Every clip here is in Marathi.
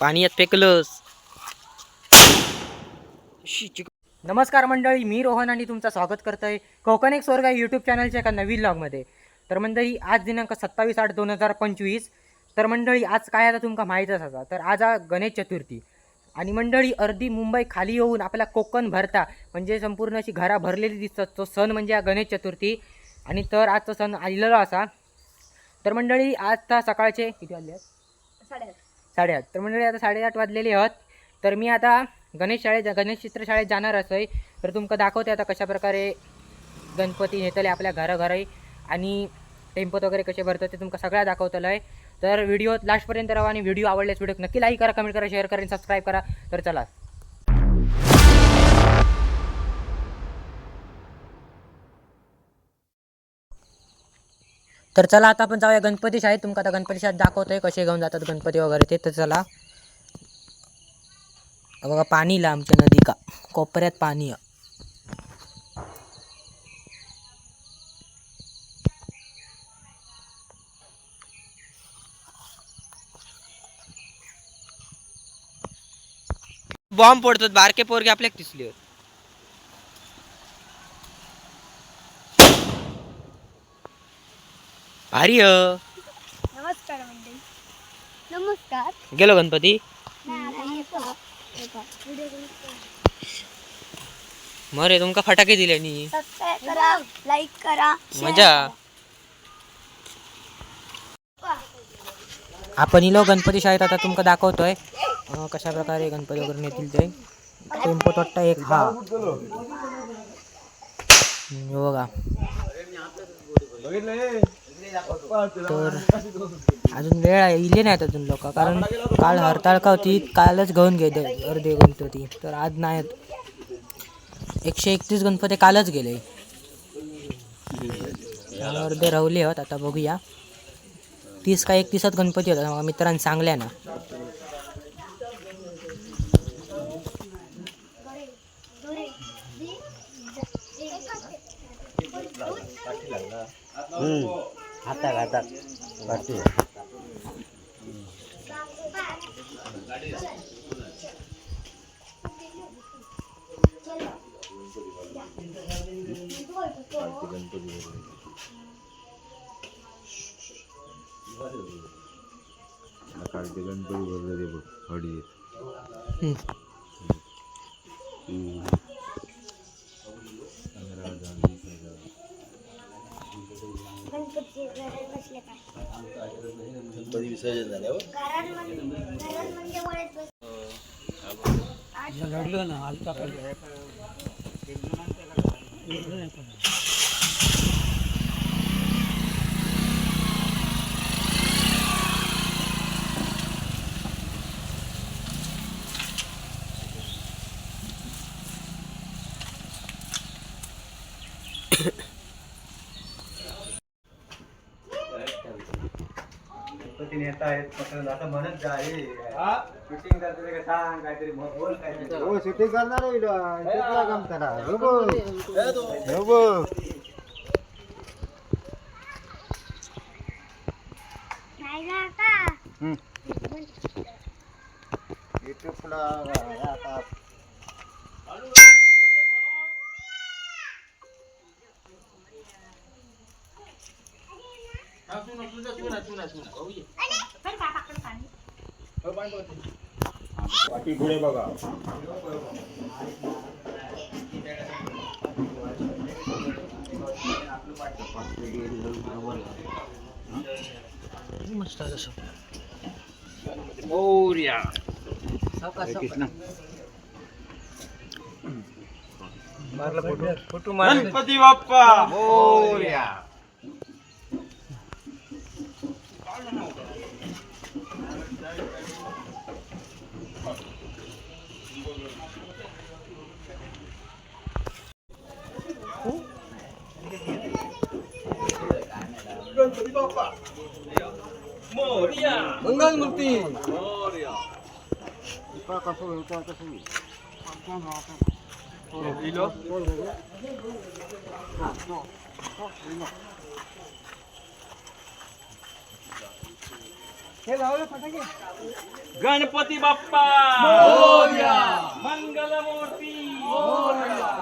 पाणी यात फेकलस. नमस्कार मंडळी मी रोहन आणि तुमचं स्वागत करतोय कोकण एक स्वर्ग यूट्यूब चॅनलच्या एका नवीन लॉगमध्ये तर मंडळी आज दिनांक सत्तावीस आठ दोन हजार पंचवीस. तर मंडळी आज काय आता तुमका माहीतच असा तर आज गणेश चतुर्थी. आणि मंडळी अर्धी मुंबई खाली येऊन आपला कोकण भरता म्हणजे संपूर्ण अशी घरा भरलेली दिसतात तो सण म्हणजे हा गणेश चतुर्थी. आणि तर आजचा सण आलेला असा. तर मंडळी आता सकाळचे किती वाजले आहेत? साडेआठ. तर मंडळी आता साडेआठ वाजलेले आहेत. तर मी आता गणेश शाळेत गणेश चित्रशाळेत जाणार असोय तर तुमका दाखवते आता कशा प्रकारे गणपती नेतले आपल्या घराघराई आणि टेम्पोत वगैरे कसे भरतात ते तुमका सगळ्या दाखवतलं आहे तर व्हिडिओ लास्टपर्यंत राहा आणि व्हिडिओ आवडल्यास व्हिडिओ नक्की लाईक करा कमेंट करा शेअर करा आणि सबस्क्राईब करा. तर चला. तर चला आता आपण जाऊया गणपती शाळेत. तुमका आता गणपती शाळेत दाखवतोय कसे घेऊन जातात गणपती वगैरे ते. तर चला. बघा पाणी ला आमच्या नदी का कोपऱ्यात पाणी आहे. बॉम्ब पडतात बारके पोरगे आपल्याक दिसले ह नमस्कार मंडळी. नमस्कार. गेलो गणपती. मरे तुमका फटाके दिले नी सबस्क्राईब करा लाईक करा मजा. आपण इलो गणपती शाळेत आता तुमका दाखवतोय. अं, कशा प्रकारे गणपती वगैरे नेतील ते. टेम्पो तोट्टा एक हा. हम्म, हे? बघा तर अजून वेळ आहे इले नाहीत अजून लोक कारण काल हरताळ का होती कालच घेऊन गेले अर्धे गणपती तर आज नाहीत. एकशे एकतीस गणपती कालच गेले. अर्धे रावले होत आता बघूया. तीस का एकतीसात गणपती होता माझ्या मित्रांनी सांगल्या ना. हातात हातात काढते गणपती भरले बघ हळदी. गणपती विसर्जन झाल्यावर घरात म्हणजे गणपती नेता आहेत आता म्हणत जा शूटिंग करते का सांग काहीतरी बोल काहीतरी. हो शूटिंग करणार आहे काम करा हो बघ. हो बघ. नाही ना आता युट्यूबला हे आता पाठी पुढे बघा. Ganpati Bappa Morya Ganpati Bappa. Morya Ganpati Bappa Moria, Mangala Murti Moria.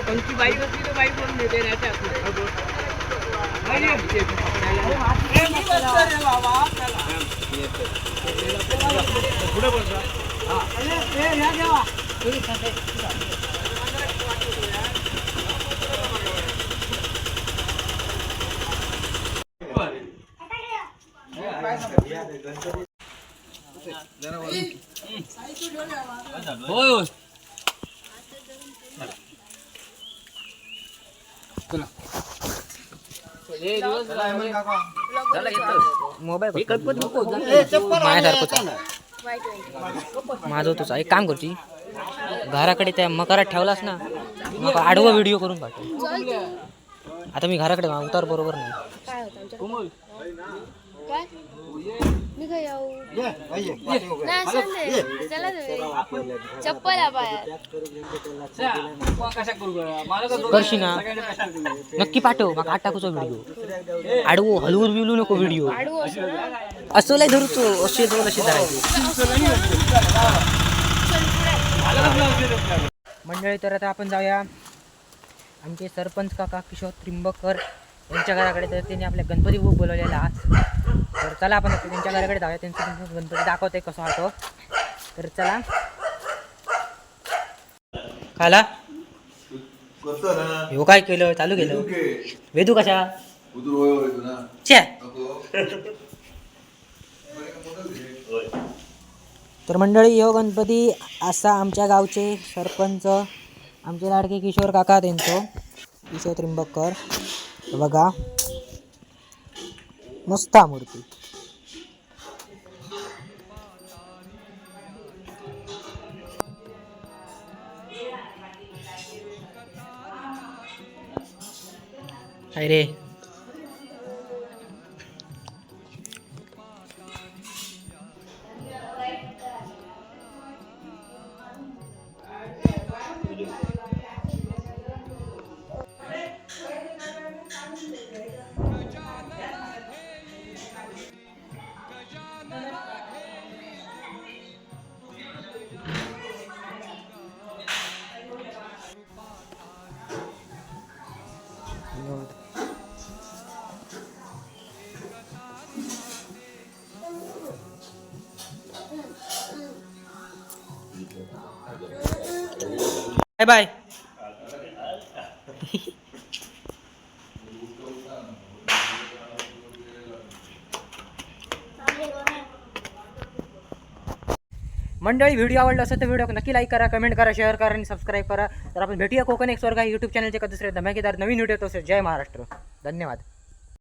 कोणती बाई होती तर बाई बोलून देते पुढे. बोलतो मोबाईल माझं होतोच. एक काम करची घराकडे त्या मकारात ठेवलास ना मग आडवा व्हिडिओ करून पाठव आता मी घराकडे उतार बरोबर नाही. काय ना नक्की पाठव मग आठ टाकूचो व्हिडिओ आडवो हलवून बिलू नको व्हिडिओ असं ना. असं लय धरूचो असे दोन असे धरायचे. मंडळी तर आता आपण जाऊया आमचे सरपंच काका किशोर त्रिंबकर यांच्या घराकडे. तर त्यांनी आपल्या गणपती बोलवलेला. आज तर चला आपण त्यांच्या घराकडे जाऊया. त्यांचं त्यांचं गणपती दाखवते कसं होतो तर चला. खाला. हो काय केलं? चालू केलं? वेदू कशा? छे. तर मंडळी यो गणपती असा आमच्या गावचे सरपंच आमचे लाडके किशोर काका त्यांचं किशोर त्रिंबककर बघा. मस्त हा मूर्ती काय बाय बाय मंडळी व्हिडिओ आवडला असेल तर व्हिडिओ नक्की लाईक करा कमेंट करा शेअर करा आणि सबस्क्राईब करा. तर आपण भेटूया कोकण एक स्वर्ग यूट्यूब चॅनलचे का दुसरे धमाकेदार नवीन व्हिडिओ तो जय महाराष्ट्र. धन्यवाद.